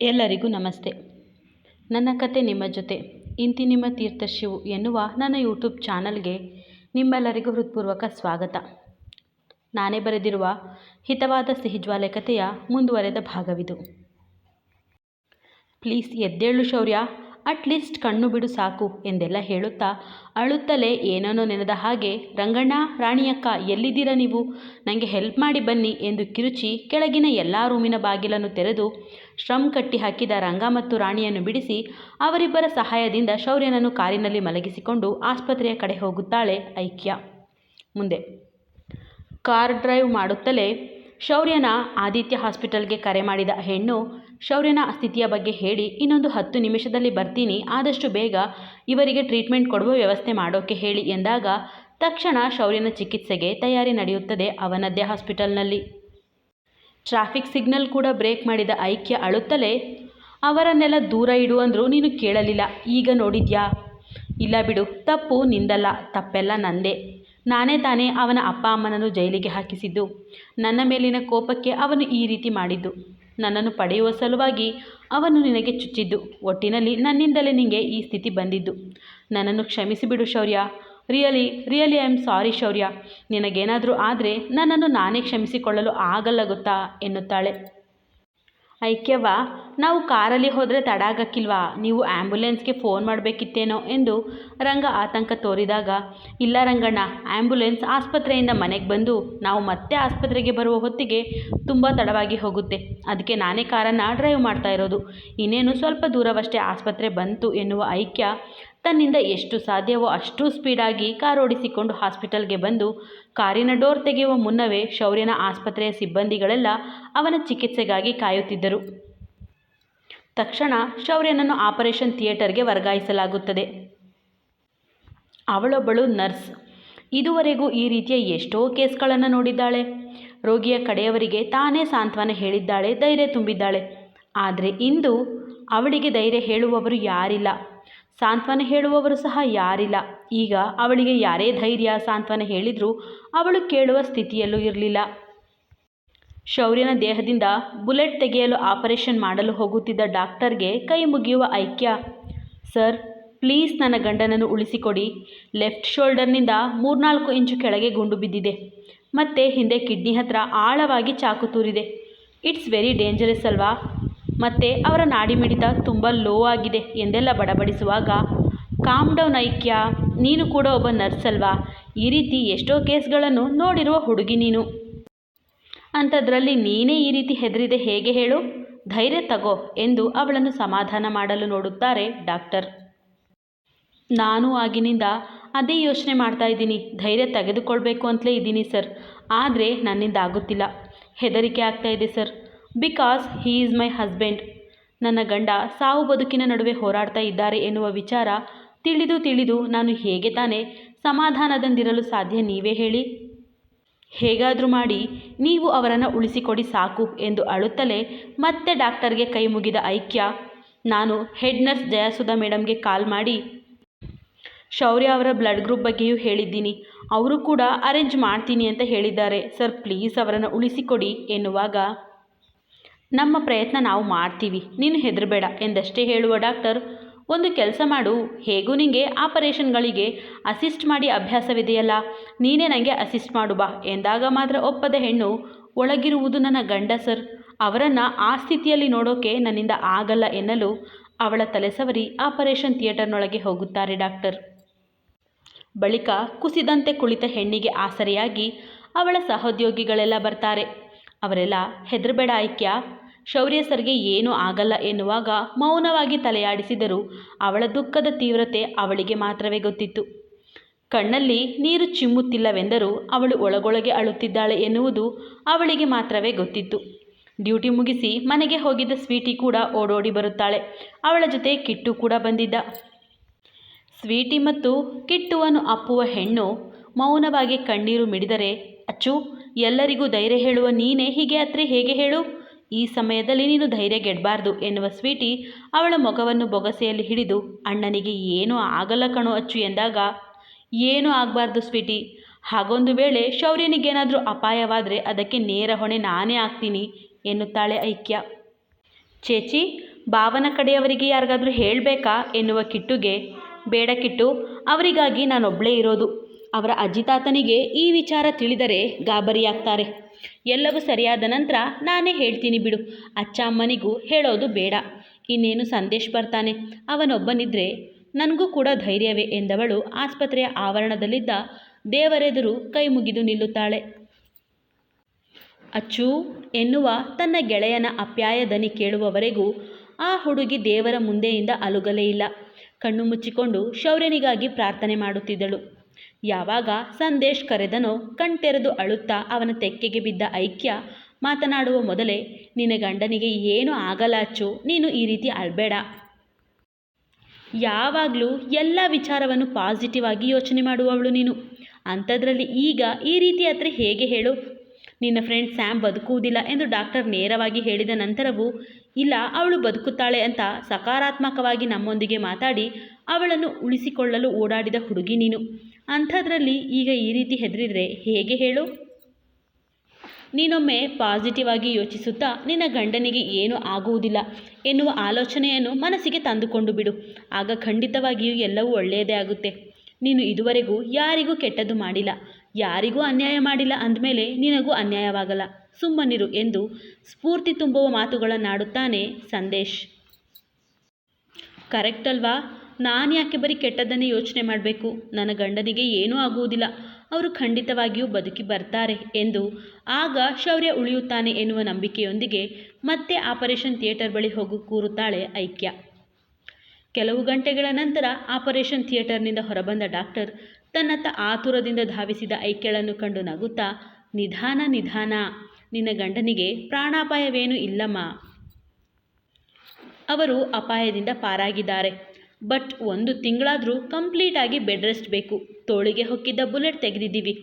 ಎಲ್ಲರಿಗೂ ನಮಸ್ತೆ. ನನ್ನ ಕತೆ ನಿಮ್ಮ ಜೊತೆ. ಇಂತಿ ನಿಮ್ಮ ತೀರ್ಥಶಿವು ಎನ್ನುವ ನನ್ನ ಯೂಟ್ಯೂಬ್ ಚಾನಲ್ಗೆ ನಿಮ್ಮೆಲ್ಲರಿಗೂ ಹೃತ್ಪೂರ್ವಕ ಸ್ವಾಗತ. ನಾನೇ ಬರೆದಿರುವ ಹಿತವಾದ ಸಿಹಿಜ್ವಾಲೆ ಕಥೆಯ ಮುಂದುವರೆದ ಭಾಗವಿದು. ಪ್ಲೀಸ್ ಎದ್ದೇಳು ಶೌರ್ಯ. ಅಟ್ಲೀಸ್ಟ್ ಕಣ್ಣು ಬಿಡು ಸಾಕು ಎಂದೆಲ್ಲ ಹೇಳುತ್ತಾ ಅಳುತ್ತಲೇ ಏನೇನೋ ನೆನೆದ ಹಾಗೆ, ರಂಗಣ್ಣ, ರಾಣಿಯಕ್ಕ, ಎಲ್ಲಿದ್ದೀರ ನೀವು? ನನಗೆ ಹೆಲ್ಪ್ ಮಾಡಿ ಬನ್ನಿ ಎಂದು ಕಿರುಚಿ ಕೆಳಗಿನ ಎಲ್ಲ ರೂಮಿನ ಬಾಗಿಲನ್ನು ತೆರೆದು ಶ್ರಮ್ ಕಟ್ಟಿ ಹಾಕಿದ ರಂಗ ಮತ್ತು ರಾಣಿಯನ್ನು ಬಿಡಿಸಿ ಅವರಿಬ್ಬರ ಸಹಾಯದಿಂದ ಶೌರ್ಯನನ್ನು ಕಾರಿನಲ್ಲಿ ಮಲಗಿಸಿಕೊಂಡು ಆಸ್ಪತ್ರೆಯ ಕಡೆ ಹೋಗುತ್ತಾಳೆ ಐಕ್ಯ. ಮುಂದೆ. ಕಾರ್ ಡ್ರೈವ್ ಮಾಡುತ್ತಲೇ ಶೌರ್ಯನ ಆದಿತ್ಯ ಹಾಸ್ಪಿಟಲ್ಗೆ ಕರೆ ಮಾಡಿದ ಹೆಣ್ಣು ಶೌರ್ಯನ ಸ್ಥಿತಿಯ ಬಗ್ಗೆ ಹೇಳಿ ಇನ್ನೊಂದು ಹತ್ತು ನಿಮಿಷದಲ್ಲಿ ಬರ್ತೀನಿ, ಆದಷ್ಟು ಬೇಗ ಇವರಿಗೆ ಟ್ರೀಟ್ಮೆಂಟ್ ಕೊಡುವ ವ್ಯವಸ್ಥೆ ಮಾಡೋಕ್ಕೆ ಹೇಳಿ ಎಂದಾಗ ತಕ್ಷಣ ಶೌರ್ಯನ ಚಿಕಿತ್ಸೆಗೆ ತಯಾರಿ ನಡೆಯುತ್ತದೆ ಅವನದ್ದೇ ಹಾಸ್ಪಿಟಲ್ನಲ್ಲಿ ಟ್ರಾಫಿಕ್ ಸಿಗ್ನಲ್ ಕೂಡ ಬ್ರೇಕ್ ಮಾಡಿದ ಐಕ್ಯ ಅಳುತ್ತಲೇ, ಅವರನ್ನೆಲ್ಲ ದೂರ ಇಡು ಅಂದರೂ ನೀನು ಕೇಳಲಿಲ್ಲ, ಈಗ ನೋಡಿದ್ಯಾ? ಇಲ್ಲ ಬಿಡು, ತಪ್ಪು, ನಿಂದಲ್ಲ, ತಪ್ಪೆಲ್ಲ ನಂದೇ. ನಾನೇ ತಾನೇ ಅವನ ಅಪ್ಪ ಅಮ್ಮನನ್ನು ಜೈಲಿಗೆ ಹಾಕಿಸಿದ್ದು. ನನ್ನ ಮೇಲಿನ ಕೋಪಕ್ಕೆ ಅವನು ಈ ರೀತಿ ಮಾಡಿದ್ದು. ನನ್ನನ್ನು ಪಡೆಯುವ ಸಲುವಾಗಿ ಅವನು ನಿನಗೆ ಚುಚ್ಚಿದ್ದು. ಒಟ್ಟಿನಲ್ಲಿ ನನ್ನಿಂದಲೇ ನಿನಗೆ ಈ ಸ್ಥಿತಿ ಬಂದಿದ್ದು. ನನ್ನನ್ನು ಕ್ಷಮಿಸಿಬಿಡು Shaurya. Really really I am sorry Shaurya. ನಿನಗೇನಾದರೂ ಆದರೆ ನನ್ನನ್ನು ನಾನೇ ಕ್ಷಮಿಸಿಕೊಳ್ಳಲು ಆಗಲ್ಲ ಗೊತ್ತಾ ಎನ್ನುತ್ತಾಳೆ. ಐಕ್ಯವ್ವ ನಾವು ಕಾರಲ್ಲಿ ಹೋದರೆ ತಡ ಆಗಕ್ಕಿಲ್ವಾ ನೀವು ಆ್ಯಂಬುಲೆನ್ಸ್ಗೆ ಫೋನ್ ಮಾಡಬೇಕಿತ್ತೇನೋ ಎಂದು ರಂಗ ಆತಂಕ ತೋರಿದಾಗ, ಇಲ್ಲ ರಂಗಣ್ಣ ಆ್ಯಂಬುಲೆನ್ಸ್ ಆಸ್ಪತ್ರೆಯಿಂದ ಮನೆಗೆ ಬಂದು ನಾವು ಮತ್ತೆ ಆಸ್ಪತ್ರೆಗೆ ಬರುವ ಹೊತ್ತಿಗೆ ತುಂಬ ತಡವಾಗಿ ಹೋಗುತ್ತೆ. ಅದಕ್ಕೆ ನಾನೇ ಕಾರನ್ನು ಡ್ರೈವ್ ಮಾಡ್ತಾ ಇರೋದು. ಇನ್ನೇನು ಸ್ವಲ್ಪ ದೂರವಷ್ಟೇ ಆಸ್ಪತ್ರೆ ಬಂತು ಎನ್ನುವ ಐಕ್ಯ ತನ್ನಿಂದ ಎಷ್ಟು ಸಾಧ್ಯವೋ ಅಷ್ಟು ಸ್ಪೀಡಾಗಿ ಕಾರ್ ಓಡಿಸಿಕೊಂಡು ಹಾಸ್ಪಿಟಲ್ಗೆ ಬಂದು ಕಾರಿನ ಡೋರ್ ತೆಗೆಯುವ ಮುನ್ನವೇ ಶೌರ್ಯನ ಆಸ್ಪತ್ರೆಯ ಸಿಬ್ಬಂದಿಗಳೆಲ್ಲ ಅವನ ಚಿಕಿತ್ಸೆಗಾಗಿ ಕಾಯುತ್ತಿದ್ದರು. ತಕ್ಷಣ ಶೌರ್ಯನನ್ನು ಆಪರೇಷನ್ ಥಿಯೇಟರ್ಗೆ ವರ್ಗಾಯಿಸಲಾಗುತ್ತದೆ. ಅವಳೊಬ್ಬಳು ನರ್ಸ್. ಇದುವರೆಗೂ ಈ ರೀತಿಯ ಎಷ್ಟೋ ಕೇಸ್ಗಳನ್ನು ನೋಡಿದ್ದಾಳೆ. ರೋಗಿಯ ಕಡೆಯವರಿಗೆ ತಾನೇ ಸಾಂತ್ವನ ಹೇಳಿದ್ದಾಳೆ, ಧೈರ್ಯ ತುಂಬಿದ್ದಾಳೆ. ಆದರೆ ಇಂದು ಅವಳಿಗೆ ಧೈರ್ಯ ಹೇಳುವವರು ಯಾರಿಲ್ಲ. ಸಾಂತ್ವನ ಹೇಳುವವರು ಸಹ ಯಾರಿಲ್ಲ. ಈಗ ಅವಳಿಗೆ ಯಾರೇ ಧೈರ್ಯ ಸಾಂತ್ವನ ಹೇಳಿದರೂ ಅವಳು ಕೇಳುವ ಸ್ಥಿತಿಯಲ್ಲೂ ಇರಲಿಲ್ಲ. ಶೌರ್ಯನ ದೇಹದಿಂದ ಬುಲೆಟ್ ತೆಗೆಯಲು ಆಪರೇಷನ್ ಮಾಡಲು ಹೋಗುತ್ತಿದ್ದ ಡಾಕ್ಟರ್ಗೆ ಕೈ ಮುಗಿಯುವ ಐಕ್ಯ. ಸರ್, ಪ್ಲೀಸ್ ನನ್ನ ಗಂಡನನ್ನು ಉಳಿಸಿಕೊಡಿ. ಲೆಫ್ಟ್ ಶೋಲ್ಡರ್ನಿಂದ ಮೂರ್ನಾಲ್ಕು ಇಂಚು ಕೆಳಗೆ ಗುಂಡು ಬಿದ್ದಿದೆ. ಮತ್ತು ಹಿಂದೆ ಕಿಡ್ನಿ ಹತ್ರ ಆಳವಾಗಿ ಚಾಕು ತೂರಿದೆ. ಇಟ್ಸ್ ವೆರಿ ಡೇಂಜರಸ್ ಅಲ್ವಾ? ಮತ್ತು ಅವರ ನಾಡಿಮಿಡಿತ ತುಂಬ ಲೋ ಆಗಿದೆ ಎಂದೆಲ್ಲ ಬಡಬಡಿಸುವಾಗ ಕಾಮ್ ಡೌನ್ ಐಕ್ಯ ನೀನು ಕೂಡ ಒಬ್ಬ ನರ್ಸ್ ಅಲ್ವಾ? ಈ ರೀತಿ ಎಷ್ಟೋ ಕೇಸ್ಗಳನ್ನು ನೋಡಿರುವ ಹುಡುಗಿ ನೀನು. ಅಂಥದ್ರಲ್ಲಿ ನೀನೇ ಈ ರೀತಿ ಹೆದರಿದೆ ಹೇಗೆ ಹೇಳು? ಧೈರ್ಯ ತಗೋ ಎಂದು ಅವಳನ್ನು ಸಮಾಧಾನ ಮಾಡಲು ನೋಡುತ್ತಾರೆ ಡಾಕ್ಟರ್. ನಾನು ಆಗಿನಿಂದ ಅದೇ ಯೋಚನೆ ಮಾಡ್ತಾ ಇದ್ದೀನಿ. ಧೈರ್ಯ ತೆಗೆದುಕೊಳ್ಬೇಕು ಅಂತಲೇ ಇದ್ದೀನಿ ಸರ್. ಆದರೆ ನನ್ನಿಂದ ಆಗುತ್ತಿಲ್ಲ. ಹೆದರಿಕೆ ಆಗ್ತಾ sir. Because he is my husband ನನ್ನ ಗಂಡ ಸಾವು ಬದುಕಿನ ನಡುವೆ ಹೋರಾಡ್ತಾ ಇದ್ದಾರೆ ಎನ್ನುವ ವಿಚಾರ ತಿಳಿದು ತಿಳಿದು ನಾನು ಹೇಗೆ ತಾನೇ ಸಮಾಧಾನದಂದಿರಲು ಸಾಧ್ಯ ನೀವೇ ಹೇಳಿ. ಹೇಗಾದರೂ ಮಾಡಿ, ನೀವು ಅವರನ್ನು ಉಳಿಸಿಕೊಡಿ ಸಾಕು ಎಂದು ಅಳುತ್ತಲೇ ಮತ್ತೆ ಡಾಕ್ಟರ್ಗೆ ಕೈ ಮುಗಿದ ಐಕ್ಯ. ನಾನು ಹೆಡ್ ನರ್ಸ್ ಜಯಸುಧಾ ಮೇಡಮ್ಗೆ ಕಾಲ್ ಮಾಡಿ, ಶೌರ್ಯ ಅವರ ಬ್ಲಡ್ ಗ್ರೂಪ್ ಬಗ್ಗೆಯೂ ಹೇಳಿದ್ದೀನಿ. ಅವರು ಕೂಡ ಅರೇಂಜ್ ಮಾಡ್ತೀನಿ ಅಂತ ಹೇಳಿದ್ದಾರೆ. ಸರ್, ಪ್ಲೀಸ್ ಅವರನ್ನು ಉಳಿಸಿಕೊಡಿ ಎನ್ನುವಾಗ ನಮ್ಮ ಪ್ರಯತ್ನ ನಾವು ಮಾಡ್ತೀವಿ, ನೀನು ಹೆದರಬೇಡ ಎಂದಷ್ಟೇ ಹೇಳುವ ಡಾಕ್ಟರ್. ಒಂದು ಕೆಲಸ ಮಾಡು, ಹೇಗೂ ನಿನಗೆ ಆಪರೇಷನ್ಗಳಿಗೆ ಅಸಿಸ್ಟ್ ಮಾಡಿ ಅಭ್ಯಾಸವಿದೆಯಲ್ಲ, ನೀನೇ ನನಗೆ ಅಸಿಸ್ಟ್ ಮಾಡು ಬಾ ಎಂದಾಗ ಮಾತ್ರ ಒಪ್ಪದ ಹೆಣ್ಣು, ಒಳಗಿರುವುದು ನನ್ನ ಗಂಡ ಸರ್, ಅವರನ್ನು ಆ ಸ್ಥಿತಿಯಲ್ಲಿ ನೋಡೋಕೆ ನನ್ನಿಂದ ಆಗಲ್ಲ ಎನ್ನಲು ಅವಳ ತಲೆಸವರಿ ಆಪರೇಷನ್ ಥಿಯೇಟರ್ನೊಳಗೆ ಹೋಗುತ್ತಾರೆ ಡಾಕ್ಟರ್. ಬಳಿಕ ಕುಸಿದಂತೆ ಕುಳಿತ ಹೆಣ್ಣಿಗೆ ಆಸರೆಯಾಗಿ ಅವಳ ಸಹೋದ್ಯೋಗಿಗಳೆಲ್ಲ ಬರ್ತಾರೆ. ಅವರೆಲ್ಲ, ಹೆದರಬೇಡ ಐಕ್ಯ ಶೌರ್ಯ ಸರ್ಗೆ ಏನೂ ಆಗಲ್ಲ ಎನ್ನುವಾಗ ಮೌನವಾಗಿ ತಲೆಯಾಡಿಸಿದರು. ಅವಳ ದುಃಖದ ತೀವ್ರತೆ ಅವಳಿಗೆ ಮಾತ್ರವೇ ಗೊತ್ತಿತ್ತು. ಕಣ್ಣಲ್ಲಿ ನೀರು ಚಿಮ್ಮುತ್ತಿಲ್ಲವೆಂದರೂ ಅವಳು ಒಳಗೊಳಗೆ ಅಳುತ್ತಿದ್ದಾಳೆ ಎನ್ನುವುದು ಅವಳಿಗೆ ಮಾತ್ರವೇ ಗೊತ್ತಿತ್ತು. ಡ್ಯೂಟಿ ಮುಗಿಸಿ ಮನೆಗೆ ಹೋಗಿದ್ದ ಸ್ವೀಟಿ ಕೂಡ ಓಡೋಡಿ ಬರುತ್ತಾಳೆ. ಅವಳ ಜೊತೆ ಕಿಟ್ಟು ಕೂಡ ಬಂದಿದ್ದ. ಸ್ವೀಟಿ ಮತ್ತು ಕಿಟ್ಟುವನ್ನು ಅಪ್ಪುವ ಹೆಣ್ಣು ಮೌನವಾಗಿ ಕಣ್ಣೀರು ಮಿಡಿದರೆ, ಅಚ್ಚು, ಎಲ್ಲರಿಗೂ ಧೈರ್ಯ ಹೇಳುವ ನೀನೇ ಹೀಗೆ ಅತ್ರೆ ಹೇಗೆ ಹೇಳು? ಈ ಸಮಯದಲ್ಲಿ ನೀನು ಧೈರ್ಯ ಗೆಡಬಾರ್ದು ಎನ್ನುವ ಸ್ವೀಟಿ ಅವಳ ಮೊಗವನ್ನು ಬೊಗಸೆಯಲ್ಲಿ ಹಿಡಿದು, ಅಣ್ಣನಿಗೆ ಏನೂ ಆಗಲ್ಲ ಕಣೋ ಅಚ್ಚು ಎಂದಾಗ, ಏನೂ ಆಗಬಾರ್ದು ಸ್ವೀಟಿ. ಹಾಗೊಂದು ವೇಳೆ ಶೌರ್ಯನಿಗೇನಾದರೂ ಅಪಾಯವಾದರೆ ಅದಕ್ಕೆ ನೇರ ಹೊಣೆ ನಾನೇ ಆಗ್ತೀನಿ ಎನ್ನುತ್ತಾಳೆ ಐಕ್ಯ. ಚೇಚಿ, ಭಾವನ ಕಡೆಯವರಿಗೆ ಯಾರಿಗಾದರೂ ಹೇಳಬೇಕಾ ಎನ್ನುವ ಕಿಟ್ಟುಗೆ, ಬೇಡ ಕಿಟ್ಟು, ಅವರಿಗಾಗಿ ನಾನೊಬ್ಬಳೇ ಇರೋದು. ಅವರ ಅಜ್ಜಿ ತಾತನಿಗೆ ಈ ವಿಚಾರ ತಿಳಿದರೆ ಗಾಬರಿಯಾಗ್ತಾರೆ. ಎಲ್ಲವೂ ಸರಿಯಾದ ನಂತರ ನಾನೇ ಹೇಳ್ತೀನಿ ಬಿಡು. ಅಚ್ಚ ಅಮ್ಮನಿಗೂ ಹೇಳೋದು ಬೇಡ. ಇನ್ನೇನು ಸಂದೇಶ್ ಬರ್ತಾನೆ? ಅವನೊಬ್ಬನಿದ್ರೆ ನನಗೂ ಕೂಡ ಧೈರ್ಯವೇ ಎಂದವಳು ಆಸ್ಪತ್ರೆಯ ಆವರಣದಲ್ಲಿದ್ದ ದೇವರೆದುರು ಕೈ ಮುಗಿದು ನಿಲ್ಲುತ್ತಾಳೆ. ಅಚ್ಚು ಎನ್ನುವ ತನ್ನ ಗೆಳೆಯನ ಅಪ್ಯಾಯ ದನಿ ಕೇಳುವವರೆಗೂ ಆ ಹುಡುಗಿ ದೇವರ ಮುಂದೆಯಿಂದ ಅಲುಗಲೇ ಇಲ್ಲ. ಕಣ್ಣು ಮುಚ್ಚಿಕೊಂಡು ಶೌರ್ಯನಿಗಾಗಿ ಪ್ರಾರ್ಥನೆ ಮಾಡುತ್ತಿದ್ದಳು. ಯಾವಾಗ ಸಂದೇಶ್ ಕರೆದನೋ ಕಣ್ತೆರೆದು ಅಳುತ್ತಾ ಅವನ ತೆಕ್ಕೆಗೆ ಬಿದ್ದ ಐಕ್ಯ ಮಾತನಾಡುವ ಮೊದಲೇ, ನಿನ್ನ ಗಂಡನಿಗೆ ಏನು ಆಗಲಾಚು ನೀನು ಈ ರೀತಿ ಅಳಬೇಡ. ಯಾವಾಗಲೂ ಎಲ್ಲ ವಿಚಾರವನ್ನು ಪಾಸಿಟಿವ್ ಆಗಿ ಯೋಚನೆ ಮಾಡುವವಳು ನೀನು. ಅಂಥದ್ರಲ್ಲಿ ಈಗ ಈ ರೀತಿ ಆದರೆ ಹೇಗೆ ಹೇಳು? ನಿನ್ನ ಫ್ರೆಂಡ್ ಸ್ಯಾಮ್ ಬದುಕುವುದಿಲ್ಲ ಎಂದು ಡಾಕ್ಟರ್ ನೇರವಾಗಿ ಹೇಳಿದ ನಂತರವೂ, ಇಲ್ಲ, ಅವಳು ಬದುಕುತ್ತಾಳೆ ಅಂತ ಸಕಾರಾತ್ಮಕವಾಗಿ ನಮ್ಮೊಂದಿಗೆ ಮಾತಾಡಿ ಅವಳನ್ನು ಉಳಿಸಿಕೊಳ್ಳಲು ಓಡಾಡಿದ ಹುಡುಗಿ ನೀನು. ಅಂಥದ್ರಲ್ಲಿ ಈಗ ಈ ರೀತಿ ಹೆದರಿದ್ರೆ ಹೇಗೆ ಹೇಳು? ನೀನೊಮ್ಮೆ ಪಾಸಿಟಿವ್ ಆಗಿ ಯೋಚಿಸುತ್ತಾ ನಿನ್ನ ಗಂಡನಿಗೆ ಏನೂ ಆಗುವುದಿಲ್ಲ ಎನ್ನುವ ಆಲೋಚನೆಯನ್ನು ಮನಸ್ಸಿಗೆ ತಂದುಕೊಂಡು ಬಿಡು. ಆಗ ಖಂಡಿತವಾಗಿಯೂ ಎಲ್ಲವೂ ಒಳ್ಳೆಯದೇ ಆಗುತ್ತೆ. ನೀನು ಇದುವರೆಗೂ ಯಾರಿಗೂ ಕೆಟ್ಟದ್ದು ಮಾಡಿಲ್ಲ. ಯಾರಿಗೂ ಅನ್ಯಾಯ ಮಾಡಿಲ್ಲ ಅಂದಮೇಲೆ ನಿನಗೂ ಅನ್ಯಾಯವಾಗಲ್ಲ. ಸುಮ್ಮನಿರು ಎಂದು ಸ್ಫೂರ್ತಿ ತುಂಬುವ ಮಾತುಗಳನ್ನಾಡುತ್ತಾನೆ ಸಂದೇಶ್. ಕರೆಕ್ಟ್ ಅಲ್ವಾ ನಾನು ಯಾಕೆ ಬರೀ ಕೆಟ್ಟದ್ದನ್ನೇ ಯೋಚನೆ ಮಾಡಬೇಕು? ನನ್ನ ಗಂಡನಿಗೆ ಏನೂ ಆಗುವುದಿಲ್ಲ. ಅವರು ಖಂಡಿತವಾಗಿಯೂ ಬದುಕಿ ಬರ್ತಾರೆ ಎಂದು ಆಗ ಶೌರ್ಯ ಉಳಿಯುತ್ತಾನೆ ಎನ್ನುವ ನಂಬಿಕೆಯೊಂದಿಗೆ ಮತ್ತೆ ಆಪರೇಷನ್ ಥಿಯೇಟರ್ ಬಳಿ ಹೋಗಿ ಕೂರುತ್ತಾಳೆ ಐಕ್ಯ. ಕೆಲವು ಗಂಟೆಗಳ ನಂತರ ಆಪರೇಷನ್ ಥಿಯೇಟರ್ನಿಂದ ಹೊರಬಂದ ಡಾಕ್ಟರ್ ತನ್ನತ್ತ ಆತುರದಿಂದ ಧಾವಿಸಿದ ಐಕ್ಯಳನ್ನು ಕಂಡು ನಗುತ್ತಾ, ನಿಧಾನ ನಿಧಾನ. ನಿನ್ನ ಗಂಡನಿಗೆ ಪ್ರಾಣಾಪಾಯವೇನೂ ಇಲ್ಲಮ್ಮ. ಅವರು ಅಪಾಯದಿಂದ ಪಾರಾಗಿದ್ದಾರೆ. ಬಟ್ ಒಂದು ತಿಂಗಳಾದರೂ ಕಂಪ್ಲೀಟಾಗಿ ಬೆಡ್ ರೆಸ್ಟ್ ಬೇಕು. ತೋಳಿಗೆ ಹೊಕ್ಕಿದ್ದ ಬುಲೆಟ್ ತೆಗೆದಿದ್ದೀವಿ.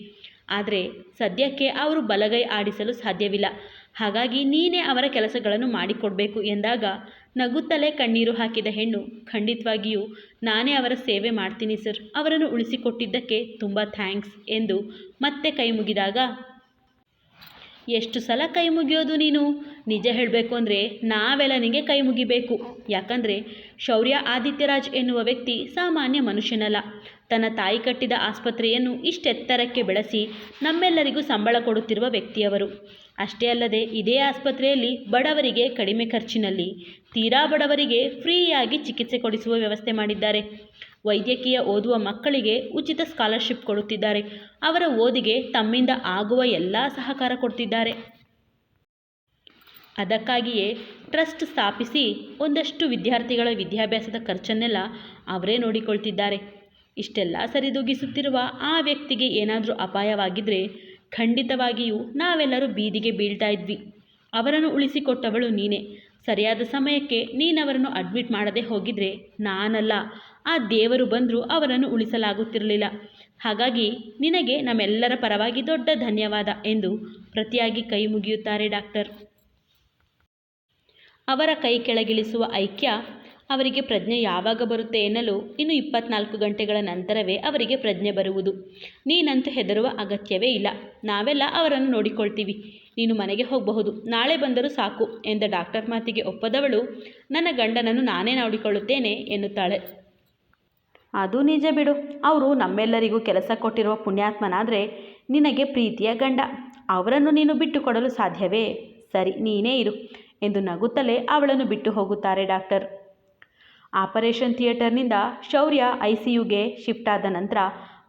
ಆದರೆ ಸದ್ಯಕ್ಕೆ ಅವರು ಬಲಗೈ ಆಡಿಸಲು ಸಾಧ್ಯವಿಲ್ಲ. ಹಾಗಾಗಿ ನೀನೇ ಅವರ ಕೆಲಸಗಳನ್ನು ಮಾಡಿಕೊಡಬೇಕು ಎಂದಾಗ ನಗುತ್ತಲೇ ಕಣ್ಣೀರು ಹಾಕಿದ ಹೆಣ್ಣು, ಖಂಡಿತವಾಗಿಯೂ ನಾನೇ ಅವರ ಸೇವೆ ಮಾಡ್ತೀನಿ ಸರ್. ಅವರನ್ನು ಉಳಿಸಿಕೊಟ್ಟಿದ್ದಕ್ಕೆ ತುಂಬ ಥ್ಯಾಂಕ್ಸ್ ಎಂದು ಮತ್ತೆ ಕೈ ಮುಗಿದಾಗ ಎಷ್ಟು ಸಲ ಕೈ ಮುಗಿಯೋದು ನೀನು? ನಿಜ ಹೇಳಬೇಕು ಅಂದರೆ ನಾವೆಲ್ಲ ನಿನಗೆ ಕೈ ಮುಗಿಬೇಕು. ಯಾಕಂದರೆ ಶೌರ್ಯ ಆದಿತ್ಯರಾಜ್ ಎನ್ನುವ ವ್ಯಕ್ತಿ ಸಾಮಾನ್ಯ ಮನುಷ್ಯನಲ್ಲ. ತನ್ನ ತಾಯಿ ಕಟ್ಟಿದ ಆಸ್ಪತ್ರೆಯನ್ನು ಇಷ್ಟೆತ್ತರಕ್ಕೆ ಬೆಳೆಸಿ ನಮ್ಮೆಲ್ಲರಿಗೂ ಸಂಬಳ ಕೊಡುತ್ತಿರುವ ವ್ಯಕ್ತಿಯವರು. ಅಷ್ಟೇ ಅಲ್ಲದೆ ಇದೇ ಆಸ್ಪತ್ರೆಯಲ್ಲಿ ಬಡವರಿಗೆ ಕಡಿಮೆ ಖರ್ಚಿನಲ್ಲಿ ತೀರಾ ಬಡವರಿಗೆ ಫ್ರೀಯಾಗಿ ಚಿಕಿತ್ಸೆ ಕೊಡಿಸುವ ವ್ಯವಸ್ಥೆ ಮಾಡಿದ್ದಾರೆ. ವೈದ್ಯಕೀಯ ಓದುವ ಮಕ್ಕಳಿಗೆ ಉಚಿತ ಸ್ಕಾಲರ್ಶಿಪ್ ಕೊಡುತ್ತಿದ್ದಾರೆ. ಅವರ ಓದಿಗೆ ತಮ್ಮಿಂದ ಆಗುವ ಎಲ್ಲ ಸಹಕಾರ ಕೊಡ್ತಿದ್ದಾರೆ. ಅದಕ್ಕಾಗಿಯೇ ಟ್ರಸ್ಟ್ ಸ್ಥಾಪಿಸಿ ಒಂದಷ್ಟು ವಿದ್ಯಾರ್ಥಿಗಳ ವಿದ್ಯಾಭ್ಯಾಸದ ಖರ್ಚನ್ನೆಲ್ಲ ಅವರೇ ನೋಡಿಕೊಳ್ತಿದ್ದಾರೆ. ಇಷ್ಟೆಲ್ಲ ಸರಿದೂಗಿಸುತ್ತಿರುವ ಆ ವ್ಯಕ್ತಿಗೆ ಏನಾದರೂ ಅಪಾಯವಾಗಿದ್ದರೆ ಖಂಡಿತವಾಗಿಯೂ ನಾವೆಲ್ಲರೂ ಬೀದಿಗೆ ಬೀಳ್ತಾ ಇದ್ವಿ. ಅವರನ್ನು ಉಳಿಸಿಕೊಟ್ಟವಳು ನೀನೇ. ಸರಿಯಾದ ಸಮಯಕ್ಕೆ ನೀನವರನ್ನು ಅಡ್ಮಿಟ್ ಮಾಡದೆ ಹೋಗಿದ್ರೆ ನಾನಲ್ಲ. ಆ ದೇವರು ಬಂದರೂ ಅವರನ್ನು ಉಳಿಸಲಾಗುತ್ತಿರಲಿಲ್ಲ. ಹಾಗಾಗಿ ನಿನಗೆ ನಮ್ಮೆಲ್ಲರ ಪರವಾಗಿ ದೊಡ್ಡ ಧನ್ಯವಾದ ಎಂದು ಪ್ರತಿಯಾಗಿ ಕೈ ಮುಗಿಯುತ್ತಾರೆ ಡಾಕ್ಟರ್. ಅವರ ಕೈ ಕೆಳಗಿಳಿಸುವ ಐಕ್ಯ ಅವರಿಗೆ ಪ್ರಜ್ಞೆ ಯಾವಾಗ ಬರುತ್ತೆ ಎನ್ನಲು ಇನ್ನು ಇಪ್ಪತ್ನಾಲ್ಕು ಗಂಟೆಗಳ ನಂತರವೇ ಅವರಿಗೆ ಪ್ರಜ್ಞೆ ಬರುವುದು. ನೀನಂತೂ ಹೆದರುವ ಅಗತ್ಯವೇ ಇಲ್ಲ. ನಾವೆಲ್ಲ ಅವರನ್ನು ನೋಡಿಕೊಳ್ತೀವಿ. ನೀನು ಮನೆಗೆ ಹೋಗಬಹುದು. ನಾಳೆ ಬಂದರೂ ಸಾಕು ಎಂದ ಡಾಕ್ಟರ್ ಮಾತಿಗೆ ಒಪ್ಪದವಳು, ನನ್ನ ಗಂಡನನ್ನು ನಾನೇ ನೋಡಿಕೊಳ್ಳುತ್ತೇನೆ ಎನ್ನುತ್ತಾಳೆ. ಅದು ನಿಜ ಬಿಡು. ಅವರು ನಮ್ಮೆಲ್ಲರಿಗೂ ಕೆಲಸ ಕೊಟ್ಟಿರುವ ಪುಣ್ಯಾತ್ಮನಾದರೆ ನಿನಗೆ ಪ್ರೀತಿಯ ಗಂಡ. ಅವರನ್ನು ನೀನು ಬಿಟ್ಟುಕೊಡಲು ಸಾಧ್ಯವೇ? ಸರಿ, ನೀನೇ ಇರು ಎಂದು ನಗುತ್ತಲೇ ಅವಳನ್ನು ಬಿಟ್ಟು ಹೋಗುತ್ತಾರೆ ಡಾಕ್ಟರ್. ಆಪರೇಷನ್ ಥಿಯೇಟರ್ನಿಂದ ಶೌರ್ಯ ಐ ಸಿ ಯುಗೆ ಶಿಫ್ಟ್ ಆದ ನಂತರ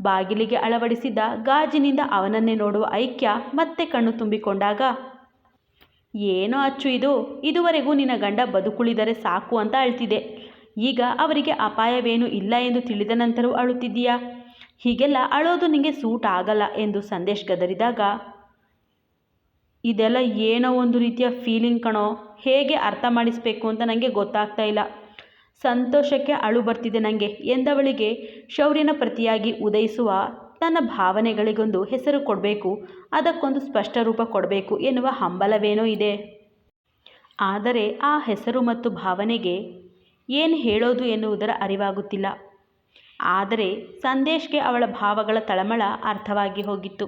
ಬಾಗಿಲಿಗೆ ಅಳವಡಿಸಿದ್ದ ಗಾಜಿನಿಂದ ಅವನನ್ನೇ ನೋಡುವ ಐಕ್ಯ ಮತ್ತೆ ಕಣ್ಣು ತುಂಬಿಕೊಂಡಾಗ, ಏನೋ ಅಚ್ಚು ಇದು, ಇದುವರೆಗೂ ನಿನ್ನ ಗಂಡ ಬದುಕುಳಿದರೆ ಸಾಕು ಅಂತ ಅಳ್ತಿದೆ. ಈಗ ಅವರಿಗೆ ಅಪಾಯವೇನೂ ಇಲ್ಲ ಎಂದು ತಿಳಿದ ನಂತರವೂ ಅಳುತ್ತಿದ್ದೀಯಾ? ಹೀಗೆಲ್ಲ ಅಳೋದು ನಿನಗೆ ಸೂಟ್ ಆಗಲ್ಲ, ಎಂದು ಸಂದೇಶ್ ಗದರಿದಾಗ, ಇದೆಲ್ಲ ಏನೋ ಒಂದು ರೀತಿಯ ಫೀಲಿಂಗ್ ಕಣೋ, ಹೇಗೆ ಅರ್ಥ ಮಾಡಿಸ್ಬೇಕು ಅಂತ ನನಗೆ ಗೊತ್ತಾಗ್ತಾ ಇಲ್ಲ. ಸಂತೋಷಕ್ಕೆ ಅಳು ಬರ್ತಿದೆ ನನಗೆ ಎಂದವಳಿಗೆ ಶೌರ್ಯನ ಪ್ರತಿಯಾಗಿ ಉದಯಿಸುವ ತನ್ನ ಭಾವನೆಗಳಿಗೊಂದು ಹೆಸರು ಕೊಡಬೇಕು, ಅದಕ್ಕೊಂದು ಸ್ಪಷ್ಟ ರೂಪ ಕೊಡಬೇಕು ಎನ್ನುವ ಹಂಬಲವೇನೋ ಇದೆ. ಆದರೆ ಆ ಹೆಸರು ಮತ್ತು ಭಾವನೆಗೆ ಏನು ಹೇಳೋದು ಎನ್ನುವುದರ ಅರಿವಾಗುತ್ತಿಲ್ಲ. ಆದರೆ ಸಂದೇಶ್ಗೆ ಅವಳ ಭಾವಗಳ ತಳಮಳ ಅರ್ಥವಾಗಿ ಹೋಗಿತ್ತು.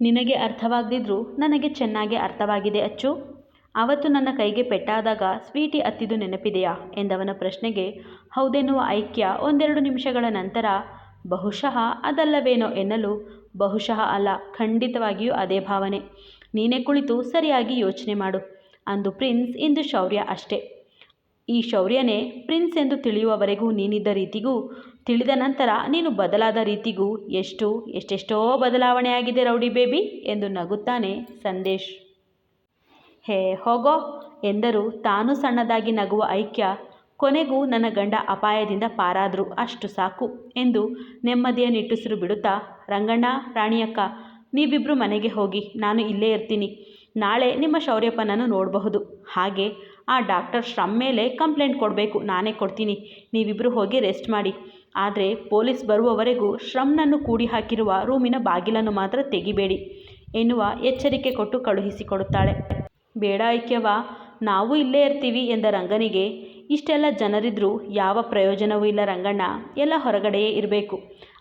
ನಿನಗೆ ಅರ್ಥವಾಗದಿದ್ರೂ ನನಗೆ ಚೆನ್ನಾಗಿ ಅರ್ಥವಾಗಿದೆ ಅಚ್ಚು. ಅವತ್ತು ನನ್ನ ಕೈಗೆ ಪೆಟ್ಟಾದಾಗ ಸ್ವೀಟಿ ಹತ್ತಿದ್ದು ನೆನಪಿದೆಯಾ? ಎಂದವನ ಪ್ರಶ್ನೆಗೆ, ಹೌದೆನ್ನುವ ಐಕ್ಯ ಒಂದೆರಡು ನಿಮಿಷಗಳ ನಂತರ, ಬಹುಶಃ ಅದಲ್ಲವೇನೋ ಎನ್ನಲು, ಬಹುಶಃ ಅಲ್ಲ, ಖಂಡಿತವಾಗಿಯೂ ಅದೇ ಭಾವನೆ. ನೀನೇ ಕುಳಿತು ಸರಿಯಾಗಿ ಯೋಚನೆ ಮಾಡು. ಅಂದು ಪ್ರಿನ್ಸ್, ಇಂದು ಶೌರ್ಯ ಅಷ್ಟೇ. ಈ ಶೌರ್ಯನೇ ಪ್ರಿನ್ಸ್ ಎಂದು ತಿಳಿಯುವವರೆಗೂ ನೀನಿದ್ದ ರೀತಿಗೂ, ತಿಳಿದ ನಂತರ ನೀನು ಬದಲಾದ ರೀತಿಗೂ ಎಷ್ಟು, ಎಷ್ಟೆಷ್ಟೋ ಬದಲಾವಣೆಯಾಗಿದೆ ರೌಡಿ ಬೇಬಿ, ಎಂದು ನಗುತ್ತಾನೆ ಸಂದೇಶ್. ಹೇ, ಹೋಗೋ ಎಂದರು. ತಾನು ಸಣ್ಣದಾಗಿ ನಗುವ ಐಕ್ಯ. ಕೊನೆಗೂ ನನ್ನ ಗಂಡ ಅಪಾಯದಿಂದ ಪಾರಾದ್ರು. ಅಷ್ಟು ಸಾಕು ಎಂದು ನೆಮ್ಮದಿಯ ನಿಟ್ಟುಸಿರು ಬಿಡುತ್ತಾ, ರಂಗಣ್ಣ, ರಾಣಿಯಕ್ಕ ನೀವಿಬ್ಬರು ಮನೆಗೆ ಹೋಗಿ, ನಾನು ಇಲ್ಲೇ ಇರ್ತೀನಿ. ನಾಳೆ ನಿಮ್ಮ ಶೌರ್ಯಪ್ಪನನ್ನು ನೋಡಬಹುದು. ಹಾಗೆ ಆ ಡಾಕ್ಟರ್ ಶ್ರಮ್ ಮೇಲೆ ಕಂಪ್ಲೇಂಟ್ ಕೊಡಬೇಕು, ನಾನೇ ಕೊಡ್ತೀನಿ. ನೀವಿಬ್ಬರು ಹೋಗಿ ರೆಸ್ಟ್ ಮಾಡಿ. ಆದರೆ ಪೊಲೀಸ್ ಬರುವವರೆಗೂ ಶ್ರಮ್ನನ್ನು ಕೂಡಿ ಹಾಕಿರುವ ರೂಮಿನ ಬಾಗಿಲನ್ನು ಮಾತ್ರ ತೆಗಿಬೇಡಿ ಎನ್ನುವ ಎಚ್ಚರಿಕೆ ಕೊಟ್ಟು ಕಳುಹಿಸಿಕೊಡುತ್ತಾಳೆ. ಬೇಡ ಐಕ್ಯವ? ನಾವು ಇಲ್ಲೇ ಇರ್ತೀವಿ ಎಂದ ರಂಗನಿಗೆ. ಇಷ್ಟೆಲ್ಲ ಜನರಿದ್ದರೂ ಯಾವ ಪ್ರಯೋಜನವೂ ಇಲ್ಲ ರಂಗಣ್ಣ. ಎಲ್ಲ ಹೊರಗಡೆಯೇ ಇರಬೇಕು.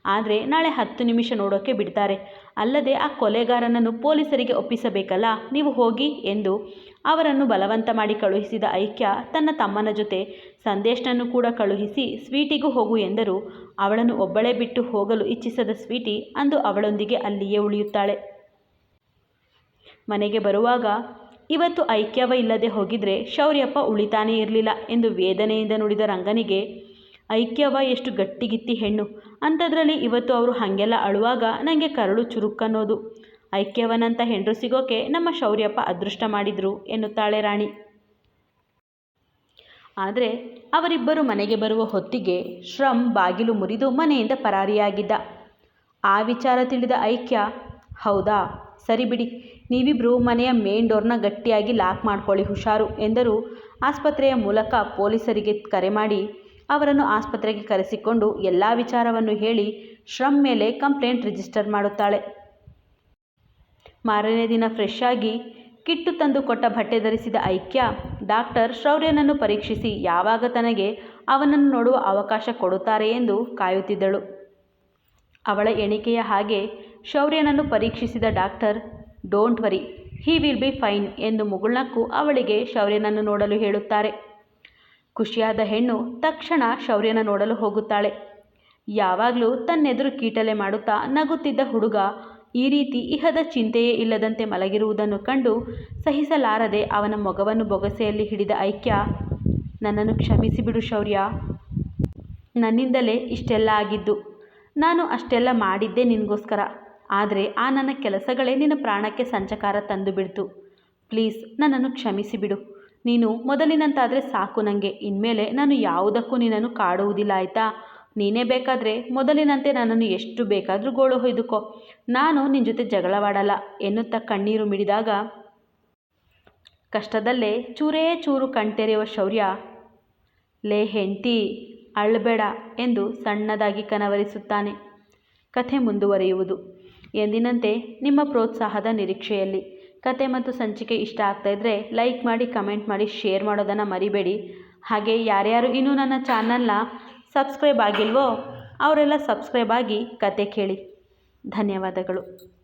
ಆದರೆ ನಾಳೆ ಹತ್ತು ನಿಮಿಷ ನೋಡೋಕ್ಕೆ ಬಿಡ್ತಾರೆ. ಅಲ್ಲದೆ ಆ ಕೊಲೆಗಾರನನ್ನು ಪೊಲೀಸರಿಗೆ ಒಪ್ಪಿಸಬೇಕಲ್ಲ? ನೀವು ಹೋಗಿ ಎಂದು ಅವರನ್ನು ಬಲವಂತ ಮಾಡಿ ಕಳುಹಿಸಿದ ಐಕ್ಯ ತನ್ನ ತಮ್ಮನ ಜೊತೆ ಸಂದೇಶನನ್ನು ಕೂಡ ಕಳುಹಿಸಿ ಸ್ವೀಟಿಗೂ ಹೋಗು ಎಂದರು. ಅವಳನ್ನು ಒಬ್ಬಳೇ ಬಿಟ್ಟು ಹೋಗಲು ಇಚ್ಛಿಸದ ಸ್ವೀಟಿ ಅಂದು ಅವಳೊಂದಿಗೆ ಅಲ್ಲಿಯೇ ಉಳಿಯುತ್ತಾಳೆ. ಮನೆಗೆ ಬರುವಾಗ ಇವತ್ತು ಐಕ್ಯವ ಇಲ್ಲದೆ ಹೋಗಿದ್ರೆ ಶೌರ್ಯಪ್ಪ ಉಳಿತಾನೇ ಇರಲಿಲ್ಲ ಎಂದು ವೇದನೆಯಿಂದ ನುಡಿದ ರಂಗನಿಗೆ, ಐಕ್ಯವ ಎಷ್ಟು ಗಟ್ಟಿಗಿತ್ತಿ ಹೆಣ್ಣು. ಅಂಥದ್ರಲ್ಲಿ ಇವತ್ತು ಅವರು ಹಾಗೆಲ್ಲ ಅಳುವಾಗ ನನಗೆ ಕರಳು ಚುರುಕನ್ನೋದು. ಐಕ್ಯವನಂತ ಹೆಂಡರು ಸಿಗೋಕೆ ನಮ್ಮ ಶೌರ್ಯಪ್ಪ ಅದೃಷ್ಟ ಮಾಡಿದ್ರು, ಎನ್ನುತ್ತಾಳೆ ರಾಣಿ. ಆದರೆ ಅವರಿಬ್ಬರು ಮನೆಗೆ ಬರುವ ಹೊತ್ತಿಗೆ ಶ್ರಮ್ ಬಾಗಿಲು ಮುರಿದು ಮನೆಯಿಂದ ಪರಾರಿಯಾಗಿದ್ದ. ಆ ವಿಚಾರ ತಿಳಿದ ಐಕ್ಯ, ಹೌದಾ? ಸರಿ ಬಿಡಿ. ನೀವಿಬ್ಬರು ಮನೆಯ ಮೇನ್ ಡೋರ್ನ ಗಟ್ಟಿಯಾಗಿ ಲಾಕ್ ಮಾಡ್ಕೊಳ್ಳಿ ಹುಷಾರು ಎಂದರು. ಆಸ್ಪತ್ರೆಯ ಮೂಲಕ ಪೊಲೀಸರಿಗೆ ಕರೆ ಮಾಡಿ ಅವರನ್ನು ಆಸ್ಪತ್ರೆಗೆ ಕರೆಸಿಕೊಂಡು ಎಲ್ಲ ವಿಚಾರವನ್ನು ಹೇಳಿ ಶ್ರಮ್ ಮೇಲೆ ಕಂಪ್ಲೇಂಟ್ ರಿಜಿಸ್ಟರ್ ಮಾಡುತ್ತಾಳೆ. ಮಾರನೇ ದಿನ ಫ್ರೆಶ್ ಆಗಿ ಕಿಟ್ಟು ತಂದು ಕೊಟ್ಟ ಬಟ್ಟೆ ಧರಿಸಿದ ಐಕ್ಯ, ಡಾಕ್ಟರ್ ಶೌರ್ಯನನ್ನು ಪರೀಕ್ಷಿಸಿ ಯಾವಾಗ ತನಗೆ ಅವನನ್ನು ನೋಡುವ ಅವಕಾಶ ಕೊಡುತ್ತಾರೆ ಎಂದು ಕಾಯುತ್ತಿದ್ದಳು. ಅವಳ ಎಣಿಕೆಯ ಹಾಗೆ ಶೌರ್ಯನನ್ನು ಪರೀಕ್ಷಿಸಿದ doctor don't worry he will be fine ಎಂದು ಮುಗುಳ್ನಕ್ಕು ಅವಳಿಗೆ ಶೌರ್ಯನನ್ನು ನೋಡಲು ಹೇಳುತ್ತಾರೆ. ಖುಷಿಯಾದ ಹೆಣ್ಣು ತಕ್ಷಣ ಶೌರ್ಯನ ನೋಡಲು ಹೋಗುತ್ತಾಳೆ. ಯಾವಾಗಲೂ ತನ್ನೆದುರು ಕೀಟಲೆ ಮಾಡುತ್ತಾ ನಗುತ್ತಿದ್ದ ಹುಡುಗ ಈ ರೀತಿ ಇಹದ ಚಿಂತೆಯೇ ಇಲ್ಲದಂತೆ ಮಲಗಿರುವುದನ್ನು ಕಂಡು ಸಹಿಸಲಾರದೆ ಅವನ ಮೊಗವನ್ನು ಬೊಗಸೆಯಲ್ಲಿ ಹಿಡಿದ ಐಕ್ಯ, ನನ್ನನ್ನು ಕ್ಷಮಿಸಿಬಿಡು ಶೌರ್ಯ. ನನ್ನಿಂದಲೇ ಇಷ್ಟೆಲ್ಲ ಆಗಿದ್ದು, ನಾನು ಅಷ್ಟೆಲ್ಲ ಮಾಡಿದ್ದೆ ನಿನಗೋಸ್ಕರ. ಆದರೆ ಆ ನನ್ನ ಕೆಲಸಗಳೇ ನಿನ್ನ ಪ್ರಾಣಕ್ಕೆ ಸಂಚಕಾರ ತಂದು ಬಿಡ್ತು. ಪ್ಲೀಸ್ ನನ್ನನ್ನು ಕ್ಷಮಿಸಿಬಿಡು ನೀನು ಮೊದಲಿನಂತಾದರೆ ಸಾಕು ನನಗೆ ಇನ್ಮೇಲೆ ನಾನು ಯಾವುದಕ್ಕೂ ನಿನ್ನನ್ನು ಕಾಡುವುದಿಲ್ಲ, ಆಯಿತಾ? ನೀನೇ ಬೇಕಾದರೆ ಮೊದಲಿನಂತೆ ನನ್ನನ್ನು ಎಷ್ಟು ಬೇಕಾದರೂ ಗೋಳು ಹೊಯ್ದುಕೋ. ನಾನು ನಿನ್ನ ಜೊತೆ ಜಗಳವಾಡಲ್ಲ ಎನ್ನುತ್ತಾ ಕಣ್ಣೀರು ಮಿಡಿದಾಗ ಕಷ್ಟದಲ್ಲೇ ಚೂರೇ ಚೂರು ಕಣ್ತೆರೆಯುವ ಶೌರ್ಯ, ಲೇ ಹೆಂಡತಿ, ಅಳಬೇಡ ಎಂದು ಸಣ್ಣದಾಗಿ ಕನವರಿಸುತ್ತಾನೆ. ಕಥೆ ಮುಂದುವರಿಯುವುದು. ಎಂದಿನಂತೆ ನಿಮ್ಮ ಪ್ರೋತ್ಸಾಹದ ನಿರೀಕ್ಷೆಯಲ್ಲಿ. ಕತೆ ಮತ್ತು ಸಂಚಿಕೆ ಇಷ್ಟ ಆಗ್ತಾಯಿದ್ರೆ ಲೈಕ್ ಮಾಡಿ, ಕಮೆಂಟ್ ಮಾಡಿ, ಶೇರ್ ಮಾಡೋದನ್ನು ಮರಿಬೇಡಿ. ಹಾಗೆ ಯಾರ್ಯಾರು ಇನ್ನೂ ನನ್ನ ಚಾನಲ್ನ ಸಬ್ಸ್ಕ್ರೈಬ್ ಆಗಿಲ್ವೋ, ಅವರೆಲ್ಲ ಸಬ್ಸ್ಕ್ರೈಬ್ ಆಗಿ ಕತೆ ಕೇಳಿ. ಧನ್ಯವಾದಗಳು.